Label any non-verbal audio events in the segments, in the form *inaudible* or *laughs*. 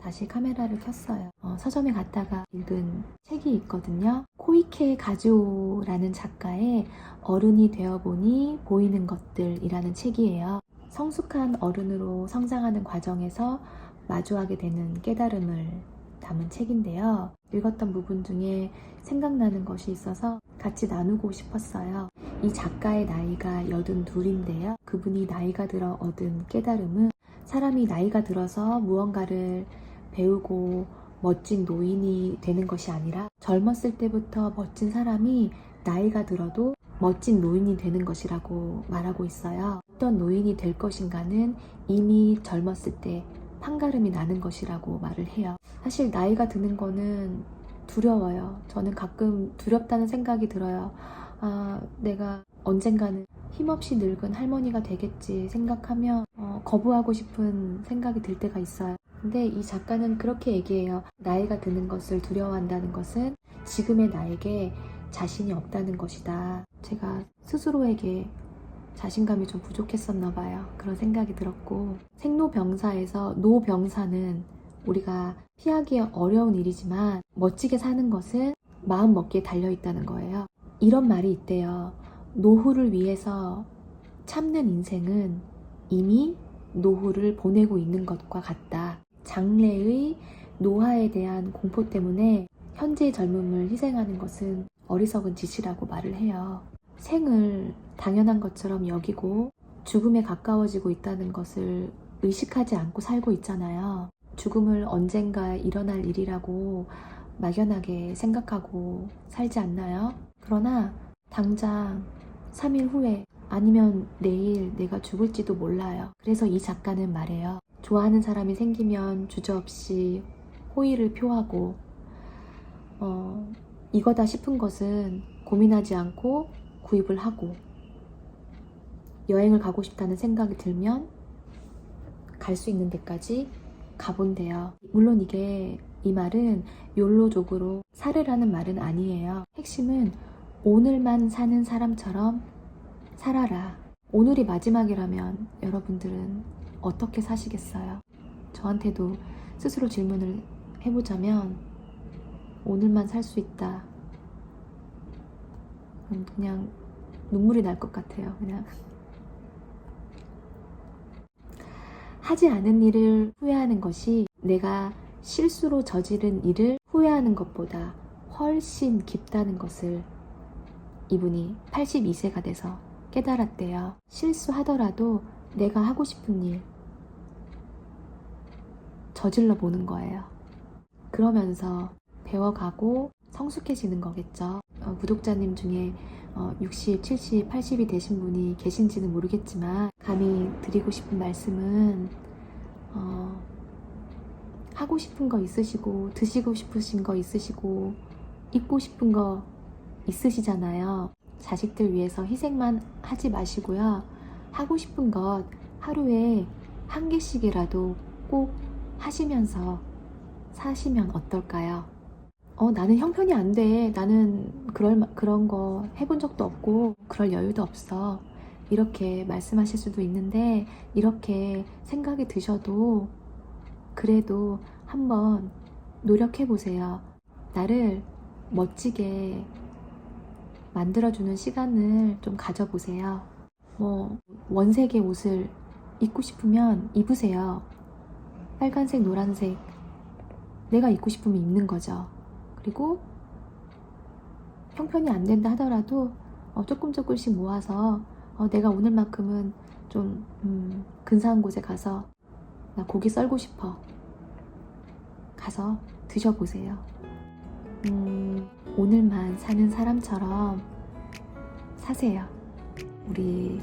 다시 카메라를 켰어요. 어, 서점에 갔다가 읽은 책이 있거든요. 코이케 가즈오라는 작가의 어른이 되어보니 보이는 것들이라는 책이에요. 성숙한 어른으로 성장하는 과정에서 마주하게 되는 깨달음을 담은 책인데요. 읽었던 부분 중에 생각나는 것이 있어서 같이 나누고 싶었어요. 이 작가의 나이가 여든 둘인데요. 그분이 나이가 들어 얻은 깨달음은 사람이 나이가 들어서 무언가를 배우고 멋진 노인이 되는 것이 아니라 젊었을 때부터 멋진 사람이 나이가 들어도 멋진 노인이 되는 것이라고 말하고 있어요. 어떤 노인이 될 것인가는 이미 젊었을 때 판가름이 나는 것이라고 말을 해요. 사실 나이가 드는 거는 두려워요. 저는 가끔 두렵다는 생각이 들어요. 아, 내가 언젠가는 힘없이 늙은 할머니가 되겠지 생각하며 어, 거부하고 싶은 생각이 들 때가 있어요. 근데 이 작가는 그렇게 얘기해요. 나이가 드는 것을 두려워한다는 것은 지금의 나에게 자신이 없다는 것이다. 제가 스스로에게 자신감이 좀 부족했었나 봐요. 그런 생각이 들었고 생로병사에서 노병사는 우리가 피하기 어려운 일이지만 멋지게 사는 것은 마음 먹기에 달려 있다는 거예요. 이런 말이 있대요. 노후를 위해서 참는 인생은 이미 노후를 보내고 있는 것과 같다. 장래의 노화에 대한 공포 때문에 현재의 젊음을 희생하는 것은 어리석은 짓이라고 말을 해요. 생을 당연한 것처럼 여기고 죽음에 가까워지고 있다는 것을 의식하지 않고 살고 있잖아요. 죽음을 언젠가 일어날 일이라고 막연하게 생각하고 살지 않나요? 그러나 당장 3일 후에 아니면 내일 내가 죽을지도 몰라요. 그래서 이 작가는 말해요. 좋아하는 사람이 생기면 주저없이 호의를 표하고 어, 이거다 싶은 것은 고민하지 않고 구입을 하고 여행을 가고 싶다는 생각이 들면 갈 수 있는 데까지 가본대요. 물론 이게 이 말은 욜로족으로 살으라는 말은 아니에요. 핵심은 오늘만 사는 사람처럼 살아라. 오늘이 마지막이라면 여러분들은 어떻게 사시겠어요? 저한테도 스스로 질문을 해보자면 오늘만 살 수 있다. 그냥 눈물이 날 것 같아요. 그냥 하지 않은 일을 후회하는 것이 내가 실수로 저지른 일을 후회하는 것보다 훨씬 깊다는 것을 이분이 82세가 돼서 깨달았대요. 실수하더라도 내가 하고 싶은 일 저질러 보는 거예요. 그러면서 배워가고 성숙해지는 거겠죠. 어, 구독자님 중에 어, 60, 70, 80이 되신 분이 계신지는 모르겠지만 감히 드리고 싶은 말씀은 어, 하고 싶은 거 있으시고 드시고 싶으신 거 있으시고 입고 싶은 거 있으시잖아요. 자식들 위해서 희생만 하지 마시고요. 하고 싶은 것 하루에 한 개씩이라도 꼭 하시면서 사시면 어떨까요? 어, 나는 형편이 안 돼. 나는 그럴, 마- 그런 거 해본 적도 없고, 그럴 여유도 없어. 이렇게 말씀하실 수도 있는데, 이렇게 생각이 드셔도, 그래도 한번 노력해 보세요. 나를 멋지게 만들어주는 시간을 좀 가져보세요. 뭐, 원색의 옷을 입고 싶으면 입으세요. 빨간색, 노란색. 내가 입고 싶으면 입는 거죠. 그리고 형편이 안 된다 하더라도 어, 조금 조금씩 모아서 어, 내가 오늘만큼은 좀 음, 근사한 곳에 가서 나 고기 썰고 싶어. 가서 드셔보세요. 음, 오늘만 사는 사람처럼 사세요. 우리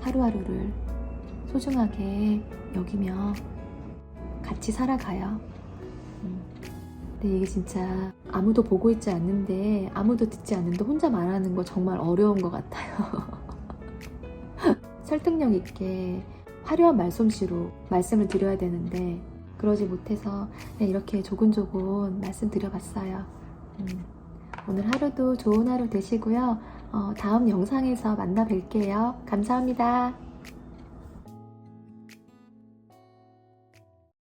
하루하루를 소중하게 여기며 같이 살아가요. 음. 근데 이게 진짜 아무도 보고 있지 않는데 아무도 듣지 않는데 혼자 말하는 거 정말 어려운 것 같아요. *laughs* 설득력 있게 화려한 말솜씨로 말씀을 드려야 되는데 그러지 못해서 그냥 이렇게 조곤조곤 말씀드려봤어요. 음, 오늘 하루도 좋은 하루 되시고요. 어, 다음 영상에서 만나 뵐게요. 감사합니다.